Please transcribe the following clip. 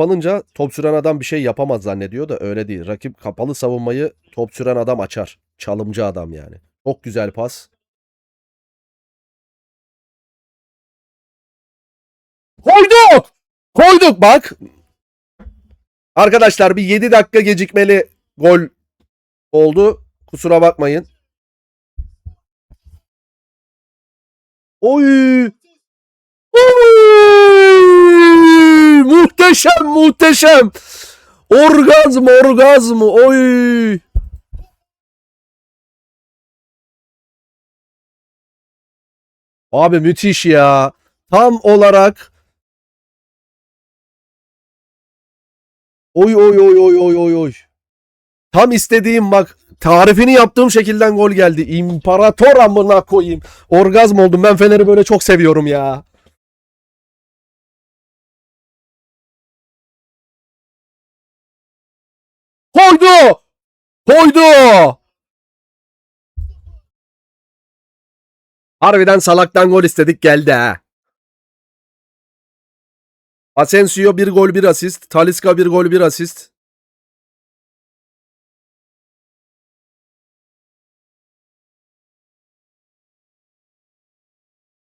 kapanınca top süren adam bir şey yapamaz zannediyor da öyle değil. Rakip kapalı savunmayı top süren adam açar. Çalımcı adam yani. Çok güzel pas. Koyduk! Koyduk bak. Arkadaşlar bir 7 dakika gecikmeli gol oldu. Kusura bakmayın. Oy! Oy! Muhteşem muhteşem. Orgazm orgazm oy. Abi müthiş ya. Tam olarak Oy oy oy oy oy oy oy. Tam istediğim bak tarifini yaptığım şekilden gol geldi. İmparator amına koyayım. Orgazm oldum. Ben Fener'i böyle çok seviyorum ya. Koydu! Koydu! Harbiden salaktan gol istedik geldi ha. Asensio bir gol bir asist. Talisca bir gol bir asist.